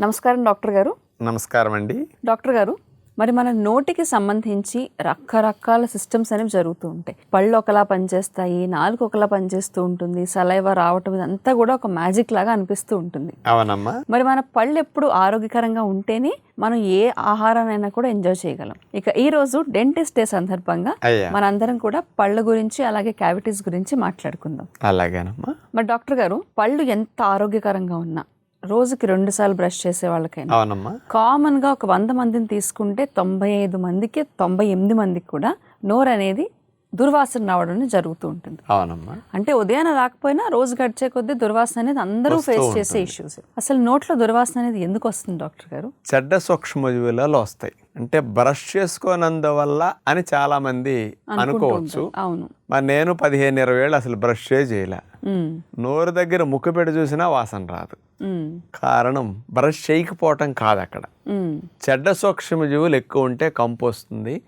నమస్కారం డాక్టర్ గారు. నమస్కారం అండి డాక్టర్ గారు మరి మన నోటికి సంబంధించి రకరకాల సిస్టమ్స్ అనేవి జరుగుతూ ఉంటాయి. పళ్ళు ఒకలా పనిచేస్తాయి నాలుగు ఒకలా పనిచేస్తూ ఉంటుంది సలైవ రావటం ఇదంతా కూడా ఒక మ్యాజిక్ లాగా అనిపిస్తూ ఉంటుంది. అవునమ్మా. మరి మన పళ్ళు ఎప్పుడు ఆరోగ్యకరంగా ఉంటేనే మనం ఏ ఆహారాన్నైనా కూడా ఎంజాయ్ చేయగలం. ఇక ఈ రోజు డెంటిస్ట్ డే సందర్భంగా మనందరం కూడా పళ్ళ గురించి అలాగే క్యావిటీస్ గురించి మాట్లాడుకుందాం. అలాగేనమ్మా. మరి డాక్టర్ గారు పళ్ళు ఎంత ఆరోగ్యకరంగా ఉన్నా రోజుకి రెండు సార్లు బ్రష్ చేసే వాళ్ళకైనా. అవునమ్మా. కామన్గా ఒక వంద మందిని తీసుకుంటే తొంభై ఐదు మందికి తొంభై ఎనిమిది మందికి కూడా నోరు అనేది దుర్వాసన రావడం జరుగుతూ ఉంటుంది. అవునమ్మా. అంటే ఉదయాన రాకపోయినా రోజు గడిచే కొద్దీ దుర్వాసన అనేది అందరూ ఫేస్ చేసే. ఇష్యూస్ అసలు నోట్లో దుర్వాసన అనేది ఎందుకు వస్తుంది డాక్టర్ గారు? చెడ్డ సూక్ష్మజీవులలో వస్తాయి. అంటే బ్రష్ చేసుకోనందువల్ల అని చాలా మంది అనుకుంటూ అనుకోవచ్చు. అవును. మరి నేను పదిహేను ఇరవై ఏళ్ళు అసలు బ్రష్ చేయలే. నోరు దగ్గర ముక్కు పెట్టి చూసినా వాసన రాదు. కారణం బ్రష్ చేయకపోవటం కాదు అక్కడ. చెడ్డ సూక్ష్మజీవులు ఎక్కువ ఉంటే కంపు వస్తుంది.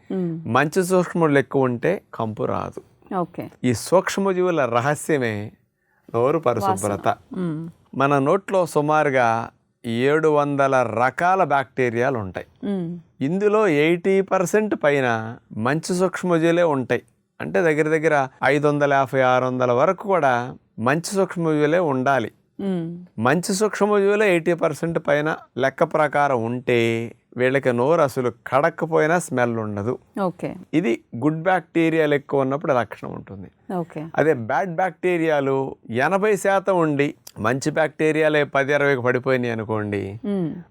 మంచి సూక్ష్మజీవులు ఎక్కువ ఉంటే కంపు రాదు. ఓకే. ఈ సూక్ష్మజీవుల రహస్యమే నోరు పరిశుభ్రత. మన నోట్లో సుమారుగా ఏడు వందల రకాల బ్యాక్టీరియాలు ఉంటాయి. ఇందులో ఎయిటీ పర్సెంట్ పైన మంచి సూక్ష్మజీవులే ఉంటాయి. అంటే దగ్గర దగ్గర ఐదు వందల యాభై ఆరు వందల వరకు కూడా మంచి సూక్ష్మజీవులే ఉండాలి. మంచి సూక్ష్మజీవులే ఎయిటీ పర్సెంట్ పైన లెక్క ప్రకారం ఉంటే వీళ్ళకి నోరు అసలు కడక్కపోయినా స్మెల్ ఉండదు. ఓకే. ఇది గుడ్ బ్యాక్టీరియాలు ఎక్కువ ఉన్నప్పుడు లక్షణం ఉంటుంది. ఓకే. అదే బ్యాడ్ బ్యాక్టీరియాలు ఎనభై శాతం ఉండి మంచి బ్యాక్టీరియాలే పది ఇరవైకి పడిపోయినాయి అనుకోండి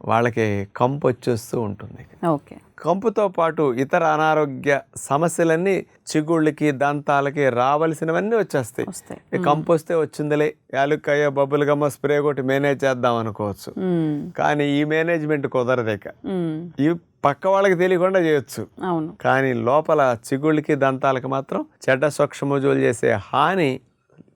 వాళ్ళకి కంపు వచ్చేస్తూ ఉంటుంది. ఓకే. కంపుతో పాటు ఇతర అనారోగ్య సమస్యలన్నీ చిగుళ్ళకి దంతాలకి రావలసినవన్నీ వచ్చేస్తాయి. ఈ కంపు వస్తే వచ్చిందిలే యాలుక్కయ్య బబ్బులు గమ్మ స్ప్రే కొట్టి మేనేజ్ చేద్దాం అనుకోవచ్చు. కానీ ఈ మేనేజ్మెంట్ కుదరదు ఇక. ఇవి పక్క వాళ్ళకి తెలియకుండా చేయొచ్చు. అవును. కానీ లోపల చిగుళ్ళకి దంతాలకి మాత్రం చెడ్డ సూక్ష్మజీవులు చేసే హాని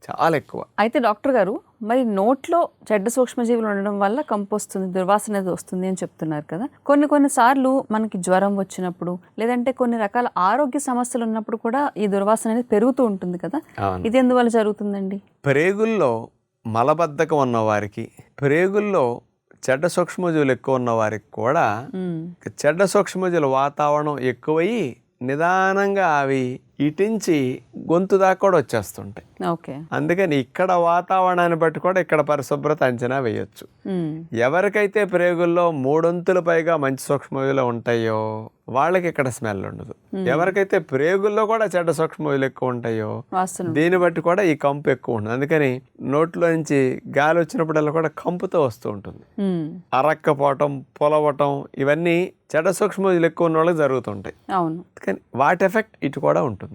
చాలా ఎక్కువ. అయితే డాక్టర్ గారు మరి నోట్లో చెడ్డ సూక్ష్మజీవులు ఉండడం వల్ల కంపు వస్తుంది దుర్వాసన అనేది వస్తుంది అని చెప్తున్నారు కదా. కొన్ని కొన్ని సార్లు మనకి జ్వరం వచ్చినప్పుడు లేదంటే కొన్ని రకాల ఆరోగ్య సమస్యలు ఉన్నప్పుడు కూడా ఈ దుర్వాసన అనేది పెరుగుతూ ఉంటుంది కదా. ఇది ఎందువల్ల జరుగుతుందండి? ప్రేగుల్లో మలబద్ధకం ఉన్న వారికి ప్రేగుల్లో చెడ్డ సూక్ష్మజీవులు ఎక్కువ ఉన్న వారికి కూడా చెడ్డ సూక్ష్మజీవుల వాతావరణం ఎక్కువయ్యి నిదానంగా అవి ఇటించి గొంతు దాకా కూడా వచ్చేస్తుంటాయి. ఓకే. అందుకని ఇక్కడ వాతావరణాన్ని బట్టి కూడా ఇక్కడ పరిశుభ్రత అంచనా వేయొచ్చు. ఎవరికైతే ప్రేగుల్లో మూడొంతుల పైగా మంచి సూక్ష్మజీవులు ఉంటాయో వాళ్ళకి ఇక్కడ స్మెల్ ఉండదు. ఎవరికైతే ప్రేగుల్లో కూడా చెడ్డ సూక్ష్మజీవులు ఎక్కువ ఉంటాయో దీన్ని బట్టి కూడా ఈ కంపు ఎక్కువ ఉంటుంది. అందుకని నోట్లో నుంచి గాలి వచ్చినప్పుడల్లా కూడా కంపుతో వస్తూ ఉంటుంది. అరక్కపోవటం పొలవటం ఇవన్నీ చెడ్డ సూక్ష్మజీవులు ఎక్కువ ఉన్న వాళ్ళకి జరుగుతుంటాయి. అవును. కానీ వాటి ఎఫెక్ట్ ఇటు కూడా ఉంటుంది.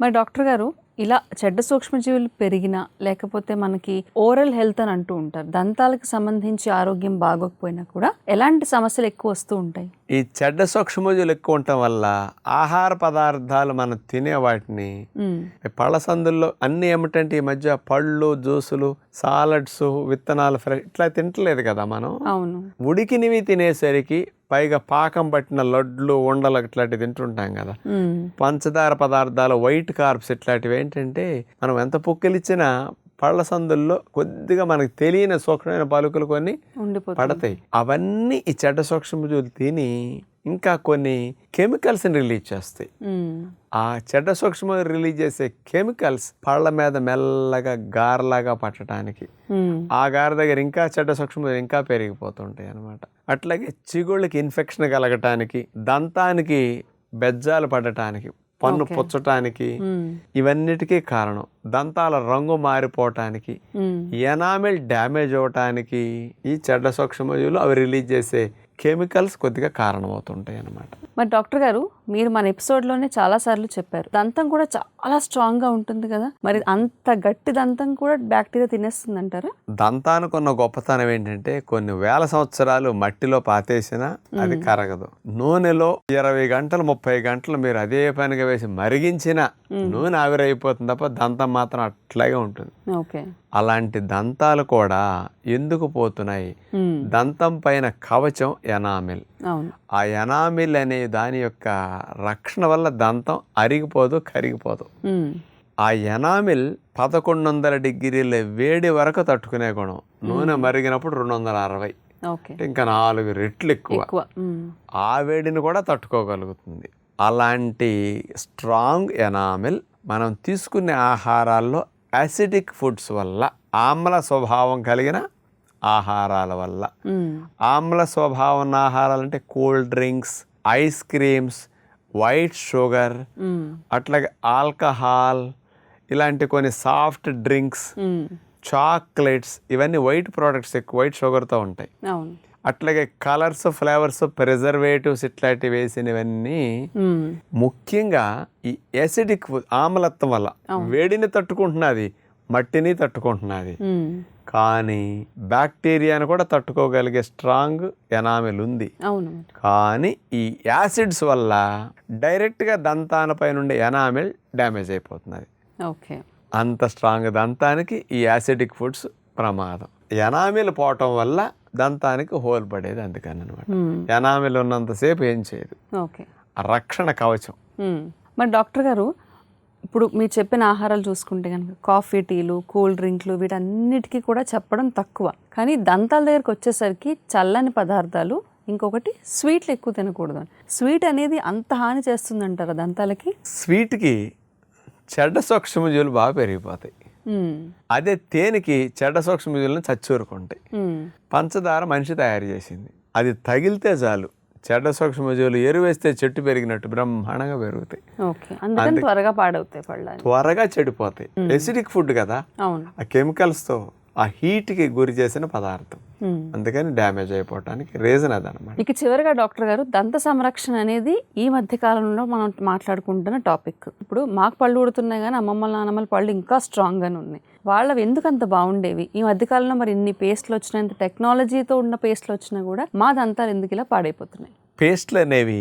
మరి డాక్టర్ గారు ఇలా చెడ్డ సూక్ష్మజీవులు పెరిగినా లేకపోతే మనకి ఓరల్ హెల్త్ అని అంటూ ఉంటారు దంతాలకు సంబంధించి ఆరోగ్యం బాగోకపోయినా కూడా ఎలాంటి సమస్యలు ఎక్కువ వస్తూ ఉంటాయి? ఈ చెడ్డ సూక్ష్మజీవులు ఎక్కువ ఉండటం వల్ల ఆహార పదార్థాలు మనం తినే వాటిని పళ్ళ సందుల్లో అన్నీ ఏమిటంటే ఈ మధ్య పళ్ళు జ్యూసులు సాలడ్స్ విత్తనాలు ఇట్లా తింటలేదు కదా మనం. అవును. ఉడికినవి తినేసరికి పైగా పాకం పట్టిన లడ్లు ఉండలు ఇట్లాంటివి తింటుంటాం కదా. పంచదార పదార్థాలు వైట్ కార్బ్స్ ఇట్లాంటివి ఏంటంటే మనం ఎంత పొక్కిలిచ్చినా పళ్ళ సందుల్లో కొద్దిగా మనకు తెలియని సూక్ష్మమైన పలుకులు కొన్ని పడతాయి. అవన్నీ ఈ చెడ్డ సూక్ష్మజీవులు తిని ఇంకా కొన్ని కెమికల్స్ని రిలీజ్ చేస్తాయి. ఆ చెడ్డ సూక్ష్మ రిలీజ్ చేసే కెమికల్స్ పళ్ళ మీద మెల్లగా గారలాగా పట్టడానికి. ఆ గార దగ్గర ఇంకా చెడ్డ సూక్ష్మ ఇంకా పెరిగిపోతుంటాయి అన్నమాట. అట్లాగే చిగుళ్ళకి ఇన్ఫెక్షన్ కలగటానికి దంతానికి బెజ్జాలు పడటానికి పన్ను. పుచ్చటానికి ఇవన్నిటికీ కారణం. దంతాల రంగు మారిపోవటానికి ఎనామిల్ డ్యామేజ్ అవటానికి ఈ చెడ్డ సూక్ష్మజీవులు అవి రిలీజ్ చేసే కెమికల్స్ కొద్దిగా కారణమవుతుంటాయి అన్నమాట మరి డాక్టర్ గారు మీరు మన ఎపిసోడ్లోనే చాలా సార్లు చెప్పారు. దంతం కూడా చాలా స్ట్రాంగ్గా ఉంటుంది కదా? మరి అంత గట్టి దంతం కూడా బ్యాక్టీరియా తినేస్తుంది అంటారా దంతానికి ఉన్న గొప్పతనం ఏంటంటే కొన్ని వేల సంవత్సరాలు మట్టిలో పాతేసినా అది కరగదు. నూనెలో ఇరవై గంటలు ముప్పై గంటలు మీరు అదే పనిగా వేసి మరిగించిన నూనె ఆవిరైపోతుంది తప్ప దంతం మాత్రం అట్లాగే ఉంటుంది. ఓకే. అలాంటి దంతాలు కూడా ఎందుకు పోతున్నాయి? దంతం పైన కవచం ఎనామిల్. ఆ ఎనామిల్ అనే దాని యొక్క రక్షణ వల్ల దంతం అరిగిపోదు కరిగిపోదు. ఆ ఎనామిల్ పదకొండు వందల డిగ్రీల వేడి వరకు తట్టుకునే గుణం. నూనె మరిగినప్పుడు రెండు వందల అరవై ఇంకా నాలుగు రెట్లు ఎక్కువ. ఆ వేడిని కూడా తట్టుకోగలుగుతుంది. అలాంటి స్ట్రాంగ్ ఎనామిల్ మనం తీసుకునే ఆహారాల్లో యాసిడిక్ ఫుడ్స్ వల్ల ఆమ్ల స్వభావం కలిగిన ఆహారాల వల్ల. ఆమ్ల స్వభావం ఉన్న ఆహారాలు అంటే cool drinks ice creams white sugar. అట్లాగే ఆల్కహాల్ ఇలాంటి కొన్ని సాఫ్ట్ డ్రింక్స్. చాక్లెట్స్ ఇవన్నీ వైట్ ప్రోడక్ట్స్ ఎక్కువ వైట్ షుగర్తో ఉంటాయి అట్లాగే కలర్స్ ఫ్లేవర్స్ ప్రిజర్వేటివ్స్ ఇట్లాంటివి వేసినవన్నీ. ముఖ్యంగా ఈ యాసిడిక్ ఆమ్లత్వం వల్ల వేడిని తట్టుకుంటున్నది మట్టిని తట్టుకుంటున్నది. కానీ బ్యాక్టీరియాను కూడా తట్టుకోగలిగే స్ట్రాంగ్ ఎనామిల్ ఉంది. అవును. కానీ ఈ యాసిడ్స్ వల్ల డైరెక్ట్గా దంతానపై నుండి ఎనామిల్ డ్యామేజ్ అయిపోతున్నది. ఓకే. అంత స్ట్రాంగ్ దంతానికి ఈ యాసిడిక్ ఫుడ్స్ ప్రమాదం. ఎనామిల్ పోవటం వల్ల దంతానికి హోల్ పడేది అందుకని అనమాట. ఎనామిల్ ఉన్నంతసేపు ఏం చేయదు. రక్షణ కవచం. మరి డాక్టర్ గారు ఇప్పుడు మీరు చెప్పిన ఆహారాలు చూసుకుంటే కనుక కాఫీ టీలు కూల్ డ్రింక్లు వీటన్నిటికీ కూడా చెప్పడం తక్కువ. కానీ దంతాల దగ్గరకు వచ్చేసరికి చల్లని పదార్థాలు ఇంకొకటి స్వీట్లు ఎక్కువ తినకూడదు. స్వీట్ అనేది అంత హాని చేస్తుందంటారా దంతాలకి? స్వీట్కి చెడ్డ సూక్ష్మజీవులు బాగా పెరిగిపోతాయి. అదే తేనెకి చెడ్డ సూక్ష్మజీవులను చచ్చూరుకుంటాయి. పంచదార మనిషి తయారు చేసింది. అది తగిలితే చాలు. చెడ్డ సూక్ష్మజీవులు ఎరువేస్తే చెట్టు పెరిగినట్టు బ్రహ్మాండంగా పెరుగుతాయి. అందుకని త్వరగా పాడవుతాయి పళ్ళని త్వరగా చెడిపోతాయి. ఎసిడిక్ ఫుడ్ కదా. ఆ కెమికల్స్తో ఆ హీట్కి గురి చేసిన పదార్థం. అందుకని డ్యామేజ్ అయిపోవటానికి రీజన్ అదనమాట. ఇక చివరిగా డాక్టర్ గారు దంత సంరక్షణ అనేది ఈ మధ్య కాలంలో మనం మాట్లాడుకుంటున్న టాపిక్ ఇప్పుడు మాకు పళ్ళు ఊడుతున్నాయి కానీ అమ్మమ్మ నాన్నమ్మల పళ్ళు ఇంకా స్ట్రాంగ్గానే ఉన్నాయి. వాళ్ళవి ఎందుకు అంత బాగుండేవి? ఈ మధ్య కాలంలో మరి ఇన్ని పేస్ట్లు వచ్చినాయి టెక్నాలజీతో ఉన్న పేస్ట్లు వచ్చినా కూడా మా దంతాలు ఎందుకు ఇలా పాడైపోతున్నాయి? పేస్ట్లు అనేవి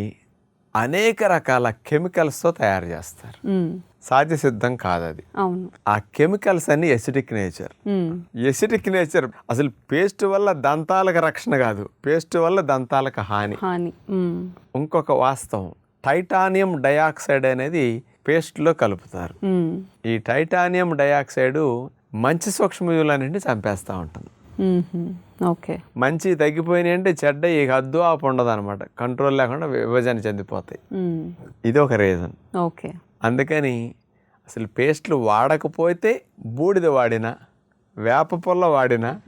అనేక రకాల కెమికల్స్తో తయారు చేస్తారు. సిద్ధం కాదు అది ఆ కెమికల్స్ అన్ని ఎసిడిక్ నేచర్. ఎసిడిక్ నేచర్ అసలు పేస్ట్ వల్ల దంతాలకు రక్షణ కాదు. పేస్ట్ వల్ల దంతాలకు హాని. ఇంకొక వాస్తవం. టైటానియం డయాక్సైడ్ అనేది పేస్ట్లో కలుపుతారు. ఈ టైటానియం డయాక్సైడ్ మంచి సూక్ష్మజీవులన్నింటినీ చంపేస్తూ ఉంటుంది. ఓకే. మంచి తగ్గిపోయినాయి అంటే చెడ్డ ఈ హద్దు ఆపు ఉండదు అనమాట కంట్రోల్ లేకుండా విభజన చెందిపోతాయి. ఇది ఒక రీజన్ ఓకే. అందుకని అసలు పేస్ట్లు వాడకపోతే బూడిద వాడినా వేప పుల్ల వాడినా.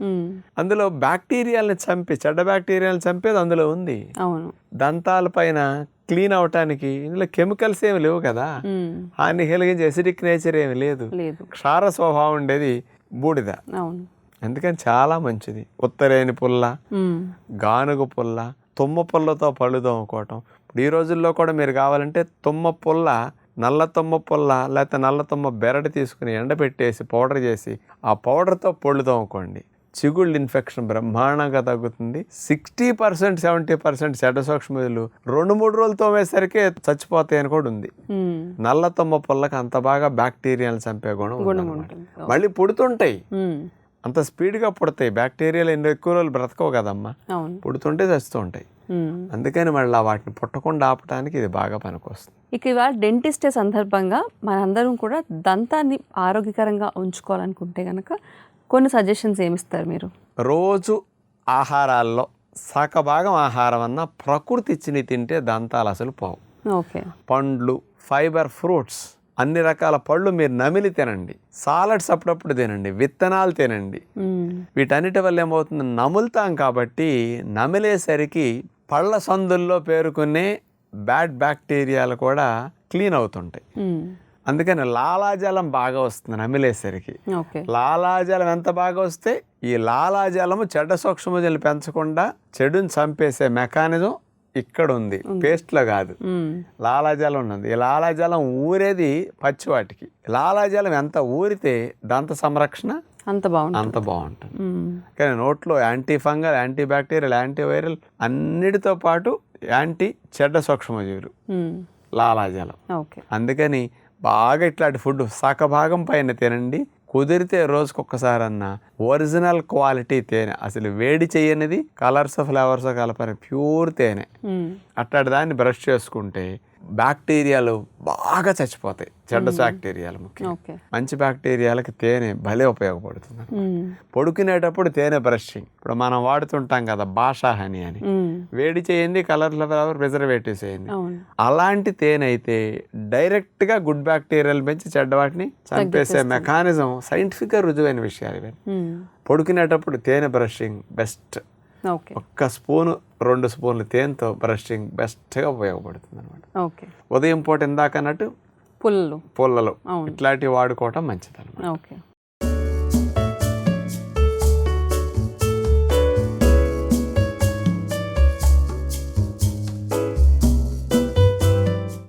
అందులో బ్యాక్టీరియాలని చంపి చెడ్డ బ్యాక్టీరియాలను చంపేది అందులో ఉంది. అవును. దంతాల పైన క్లీన్ అవటానికి ఇందులో కెమికల్స్ ఏమి లేవు కదా. హాని కలిగించే ఎసిడిక్ నేచర్ ఏమి లేదు. లేదు. క్షార స్వభావం ఉండేది బూడిద. అవును. అందుకని చాలా మంచిది. ఉత్తరేని పుల్ల. గానుగ పుల్ల తుమ్మ పుల్లతో పళ్ళు తోముకోవటం. ఇప్పుడు ఈ రోజుల్లో కూడా మీరు కావాలంటే తుమ్మ పుల్ల నల్ల తుమ్మ పుల్ల లేకపోతే నల్ల తుమ్మ బెరడు తీసుకుని ఎండబెట్టేసి పౌడర్ చేసి ఆ పౌడర్తో పళ్ళు తోముకోండి. చిగుళ్ళు ఇన్ఫెక్షన్ బ్రహ్మాండంగా తగ్గుతుంది. సిక్స్టీ పర్సెంట్ సెవెంటీ పర్సెంట్ చెడ్డ సూక్ష్మజీవులు రెండు మూడు రోజులు తోమేసరికి చచ్చిపోతాయి అని కూడా ఉంది. నల్ల తుమ్మ పుల్లకి అంత బాగా బ్యాక్టీరియాలు చంపే గుణం మళ్ళీ పుడుతుంటాయి. అంత స్పీడ్గా పుడతాయి. బ్యాక్టీరియాలు ఎన్ని ఎక్కువ రోజులు బ్రతకవు కదమ్మా. పుడుతుంటే చస్తూ ఉంటాయి. అందుకని మళ్ళీ వాటిని పుట్టకుండా ఆపడానికి ఇది బాగా పనికొస్తుంది. ఇక ఇవాళ డెంటిస్ట్ డే సందర్భంగా మనందరం కూడా దంతాన్ని ఆరోగ్యకరంగా ఉంచుకోవాలనుకుంటే కనుక కొన్ని సజెషన్స్ ఏమిస్తారు మీరు? రోజు ఆహారాల్లో సగభాగం ఆహారం అన్న ప్రకృతి ఇచ్చినవి తింటే దంతాలు అసలు పోవు. ఓకే. పండ్లు ఫైబర్ ఫ్రూట్స్ అన్ని రకాల పళ్ళు మీరు నమిలి తినండి. సాలడ్స్ అప్పుడప్పుడు తినండి. విత్తనాలు తినండి. వీటన్నిటి వల్ల ఏమవుతుంది? నములుతాం కాబట్టి నమిలేసరికి పళ్ళ సందుల్లో పేరుకునే బ్యాడ్ బ్యాక్టీరియాలు కూడా క్లీన్ అవుతుంటాయి. అందుకని లాలాజలం బాగా వస్తుంది నమిలేసరికి. లాలాజలం ఎంత బాగా వస్తే ఈ లాలాజలము చెడ్డ సూక్ష్మజీలు పెంచకుండా చెడుని చంపేసే మెకానిజం ఇక్కడ ఉంది. పేస్ట్లో కాదు. లాలాజలం ఉన్నది ఈ లాలాజలం ఊరేది పచ్చివాటికి. లాలాజలం ఎంత ఊరితే దంత సంరక్షణ అంత బాగుంటుంది. అంత బాగుంటుంది. కానీ నోట్లో anti fungal anti bacterial anti viral అన్నిటితో పాటు యాంటీ చెడ్డ సూక్ష్మజీవులు. లాలాజలం. ఓకే. అందుకని బాగా ఇట్లాంటి ఫుడ్ శాఖభాగం పైన తినండి. కుదిరితే రోజుకొకసారన్నా ఒరిజినల్ క్వాలిటీ తేనె అసలు వేడి చేయనిది కలర్స్ ఫ్లేవర్స్ కలపని ప్యూర్ తేనె. అట్లాంటి దాన్ని బ్రష్ చేసుకుంటే బ్యాక్టీరియాలు బాగా చచ్చిపోతాయి. చెడ్డ బ్యాక్టీరియాలు ముఖ్యం ఓకే. మంచి బ్యాక్టీరియాలకి తేనె భలే ఉపయోగపడుతుంది. పడుకునేటప్పుడు తేనె బ్రషింగ్. ఇప్పుడు మనం వాడుతుంటాం కదా భాషా హని అని. వేడి చేయండి కలర్ ఫ్లవర్ ప్రిజర్వేటివ్స్ అలాంటి తేనె అయితే డైరెక్ట్గా గుడ్ బ్యాక్టీరియాలు పెంచి చెడ్డ వాటిని చంపేసే మెకానిజం సైంటిఫిక్గా రుజువైన విషయాలు ఇవన్నీ. పడుకునేటప్పుడు తేనె బ్రషింగ్ బెస్ట్. ఒక్క స్పూను రెండు స్పూన్లు తేనెతో బ్రషింగ్ బెస్ట్గా ఉపయోగపడుతుంది అనమాట ఓకే. ఉదయం పూట ఇందాక అన్నట్టు పుల్లలు. పుల్లలు. ఇట్లాంటివి వాడుకోవటం మంచిది అనమాట ఓకే.